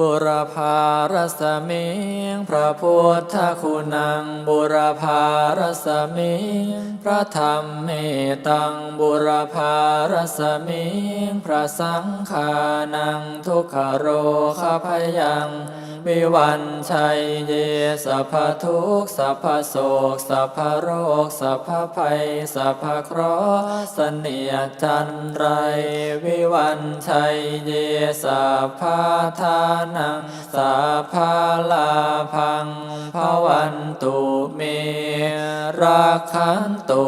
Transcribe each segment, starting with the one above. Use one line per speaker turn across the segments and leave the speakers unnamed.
บุรพารสมิงพระพุทธคุณัง บุรพารสมิงพระธรรมเมตัง บุรพารสมิงพระสังฆานัง ทุกขโรคพยังวิวันชัยเยสัพพทุกสัพพโศกสัพพโรคสัพพภัยสัพพเคราะห์เสนียจันไร วิวันชัยเยสัพพทานังสัพพาลาพังภวันตุเม ราคันตุ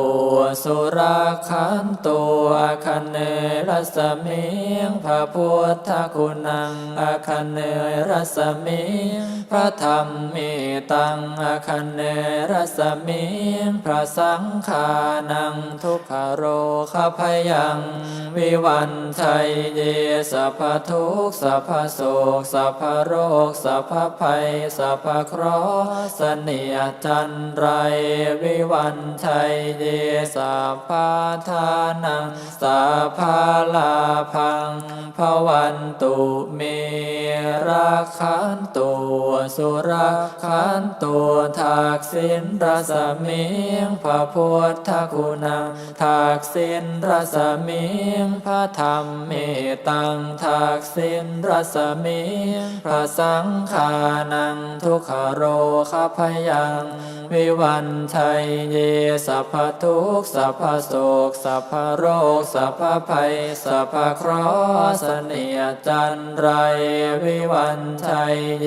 สุราคันตุอาคันเนรสมิงพระพุทธคุณังอคันเนรสมิงพระธรรมเมตังอคันเนรสมิงพระสังฆานังทุกขโรคพยัง วิวันชัยเยสัพทุกสัพโศกสัพโรคสัพภัยสัพเคราะห์เสนียจันไรวิวันชัยเยสัพพาทานังสัพพาลาพังภวันตุเมราคันตุสุราคันตุทักษิณรสมิงพระพุทธคุณังทักษิณรสมิงพระธรรมเมตังทักษิณรสมิงพระสังฆานังทุกขโรคพยัง วิวันชัยเยสัพพทุกสัพพโศกสัพพโรคสัพพภัยสัพพเคราะห์เสนียจันไรวิวันชัยเย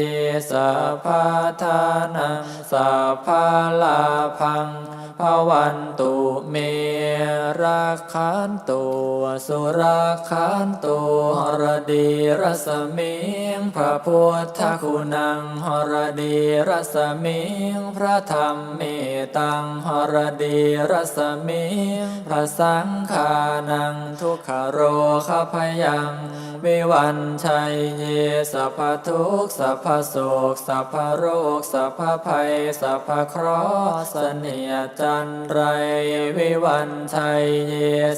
สัพพาทานังสัพพาลาพัง ภวันตุเมราคันตุสุราคันตุหรดีรสมิงพระพุทธคุณังหรดีรสมิงพระธรรมเมตังหรดีรสมิงพระสังฆานังทุกขโรคพยังวิวันชัยเยสัพพทุกสัพพโศกสัพพโรคสัพพภัยสัพพเคราะห์เสนียดจันไรวิวันชัยเย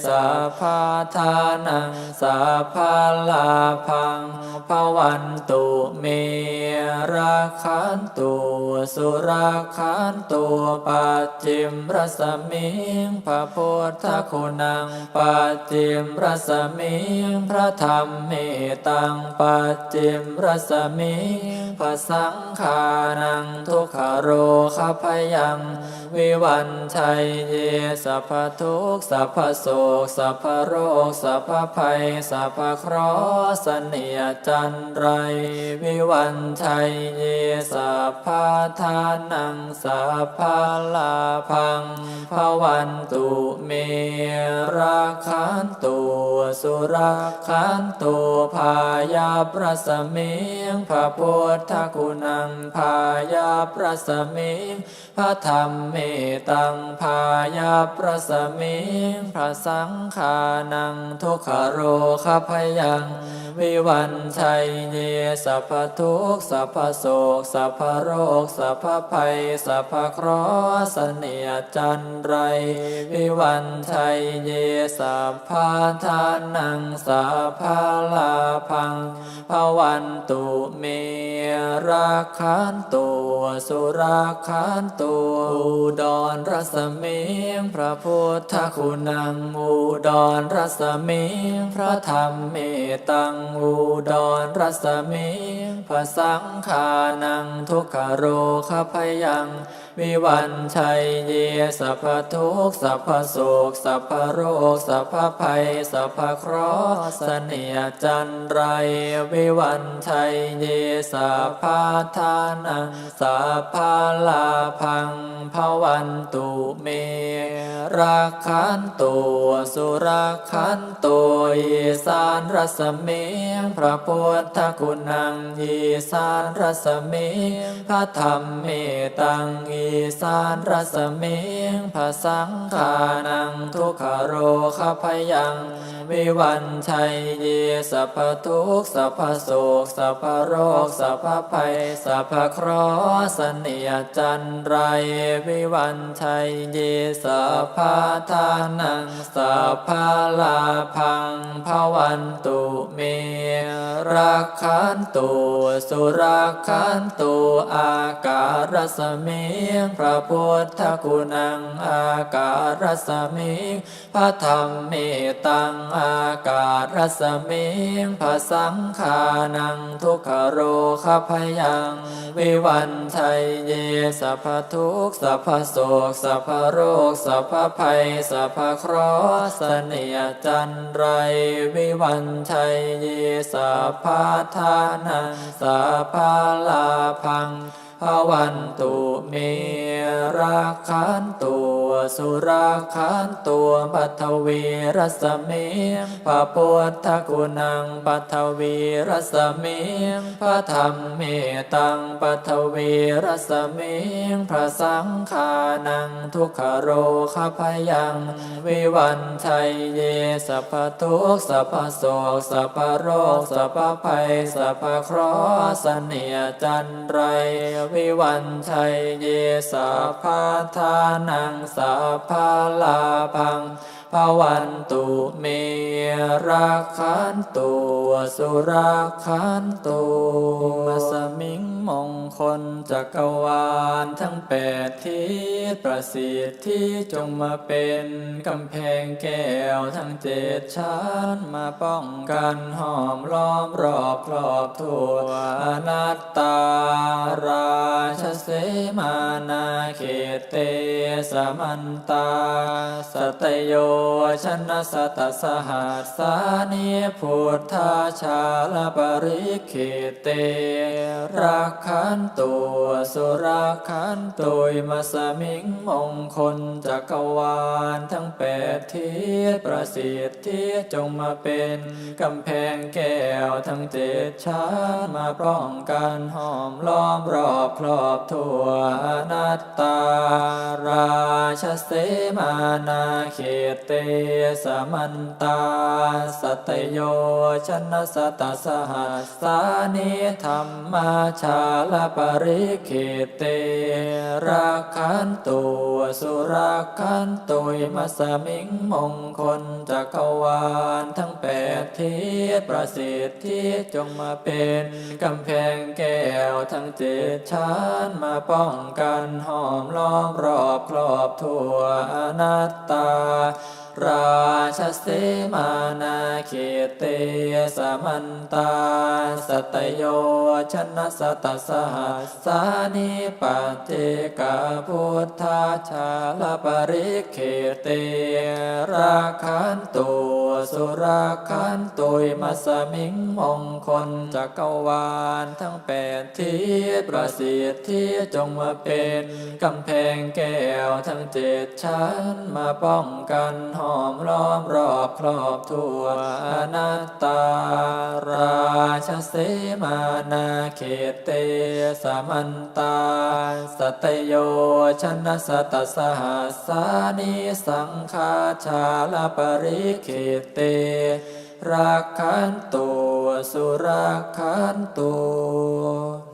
สัพพาทานังสัพพาลาพังภวันตุเมราคันตุสุราคันตุปัจจิมรสมิงพระพุทธคุณังปัจจิมรสมิงพระธรรมเมตังปัจจิมรสมิงพระสังฆานังทุกขโรคพยังวิวันชัยเยสัพพทุกสัพพโศกสัพพโรคสัพพภัยสัพพเคราะห์เสนียจันไร วิวันชัยเยสัพพทานังสัพพลาพังภวันตุเมราคันตุสุราคันตุพายาประสมิงพระพุทธคุณังพายาประสมิงพระธรรมเมตังพายาประสมิงพระสังขานังทุกขโรคพยัง วิวันชัยเยสัพพทุกสัพพโศกสัพพโรคสัพพภัยสัพพเคราะห์เสนียจันไร วิวันชัยเยสัพพาทานังสัพพาลาพังภวันตุเมราคันตุสุราคันตุอุดรรสมิพระพุทธคุณังอุดรรสมิพระธรรมเมตังอุดรรสมิงพระสังขานังทุกขโรคพยัง วิวันชัยเยสัพพทุกสัพพโศกสัพพโรคสัพพภัยสัพพเคราะห์เสนียจันไรวิวันชัยเยสัพพาทานังสัพพาลาพังภวันตุเมราคันตุสุราคันตุยสานรสมิงพระพุทธคุณังยีสานรสมิงพระธรรมเมตังยีสารรสเมงภาสังขานังทุกขโรคพยัง วิวันชัยเยสัพพทุกสัพพโศกสัพพโรคสัพพภัยสัพพคราะห์เนียจันไรวิวันชัยเยสัพพาทานังสัพพลาพังภวันตุเมรักขันตุสุรักขันตุอาการสเมงพระพุทธคุณังอาการสเมงพระธรรมเมตังอาการสเมงพระสังขานังทุกขโรคพยัง วิวันชัยเยสัพพทุกสัพพโศกสัพพโรคสัพพภัยสัพพเคราะห์เสนียจันไรวิวันชัยเยสัพพาทานังสัพพาลาพัง ภวันตุเมรักขันตุ วสุรักขันตัวปัทวีรสเมงพระพุทธคุณังปัทวีรสเมงพระธรรมเมตังปัทวีรสเมงพระสังขานังทุกขโรคพยัง วิวันชัยเยสัพพทุกสัพพโศกสัพพโรคสัพพภัยสัพพคราะห์เนียจันไร วิวันชัยเยสัพพาทานังสพพาลาพัง ภวันตุเมรักขันตัวสุรักขันตัวสมิงมงคลจักรวาลทั้งแปดทิศประสิทธิ์ที่จงมาเป็นกำแพงแก้วทั้งเจ็ดชั้นมาป้องกันหอมล้อมรอบครอบทั่วอนัตตาราชเสมานาเขตเตสมันตาสตโยชนะสตสหัสสานิพุทธาชาลปริเขตเตรักขันตัวสุรักขันตุยมาสมิงมงคลจักรวาลทั้งแปดทิศประสิทธิ์จงมาเป็นกำแพงแก้วทั้งเจ็ดชั้นมาป้องกันห้อมล้อมรอบครอบทั่วนัตตาราชเสมานาเขตเตสมันตาสัตโยชนะสตสหัสสานิธรรมาชาลปริเขเตรักขันตัวสุรักขันตุยมัสมิงมงคลจักรวาลทั้งแปดทิศประสิทธิจงมาเป็นกำแพงแก้วทั้งเจ็ดชั้นมาป้องกันหอมล้อมรอบครอบทั่วอนัตตา ราชเสมานาเขตเตสมันตาสตโยชนะสตสหัสสานิปัจเจกาพุทธาชาลปริเขตเตราคันตัว สุราคันตุยมัสมิงมงคลจักรวาลทั้งแปดทิศประสิทธิ์ที่จงมาเป็นกำแพงแก้วทั้งเจ็ดชั้นมาป้องกันหอมล้อมรอบครอบทั่วอนัตตาราชเสมานาเขตเตสมันตาสตโยชนะสตสหัสสานิสังฆาชาลปริเขตเตรักขันตัวสุรักขันตัว